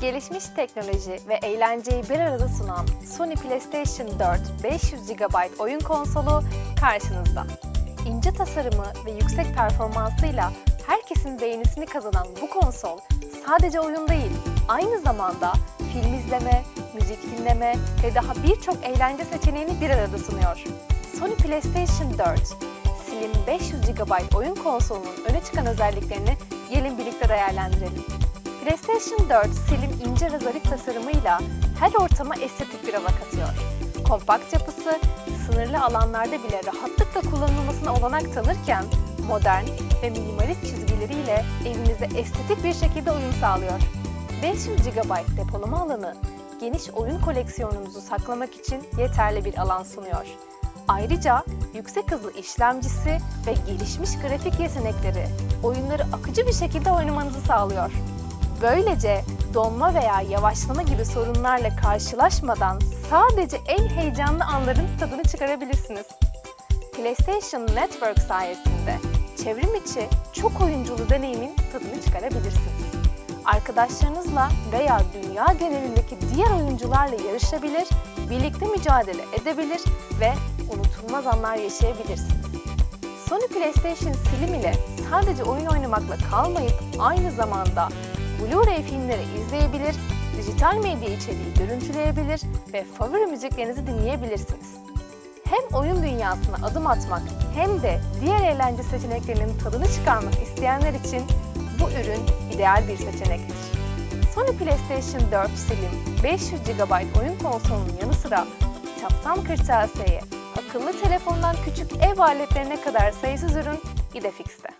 Gelişmiş teknoloji ve eğlenceyi bir arada sunan Sony PlayStation 4 500 GB oyun konsolu karşınızda. İnce tasarımı ve yüksek performansıyla herkesin beğenisini kazanan bu konsol sadece oyun değil, aynı zamanda film izleme, müzik dinleme ve daha birçok eğlence seçeneğini bir arada sunuyor. Sony PlayStation 4 Slim 500 GB oyun konsolunun öne çıkan özelliklerini gelin birlikte değerlendirelim. PlayStation 4 Slim ince ve zarif tasarımıyla her ortama estetik bir hava katıyor. Kompakt yapısı, sınırlı alanlarda bile rahatlıkla kullanılmasına olanak tanırken, modern ve minimalist çizgileriyle evinizde estetik bir şekilde uyum sağlıyor. 500 GB depolama alanı, geniş oyun koleksiyonunuzu saklamak için yeterli bir alan sunuyor. Ayrıca yüksek hızlı işlemcisi ve gelişmiş grafik yetenekleri oyunları akıcı bir şekilde oynamanızı sağlıyor. Böylece donma veya yavaşlama gibi sorunlarla karşılaşmadan sadece en heyecanlı anların tadını çıkarabilirsiniz. PlayStation Network sayesinde çevrim içi çok oyunculu deneyimin tadını çıkarabilirsiniz. Arkadaşlarınızla veya dünya genelindeki diğer oyuncularla yarışabilir, birlikte mücadele edebilir ve unutulmaz anlar yaşayabilirsiniz. Sony PlayStation Slim ile sadece oyun oynamakla kalmayıp aynı zamanda Blu-ray filmleri izleyebilir, dijital medya içeriği görüntüleyebilir ve favori müziklerinizi dinleyebilirsiniz. Hem oyun dünyasına adım atmak hem de diğer eğlence seçeneklerinin tadını çıkarmak isteyenler için bu ürün ideal bir seçenektir. Sony PlayStation 4 Slim 500 GB oyun konsolunun yanı sıra kitaptan kırtasiyeye, akıllı telefondan küçük ev aletlerine kadar sayısız ürün İdefix'te.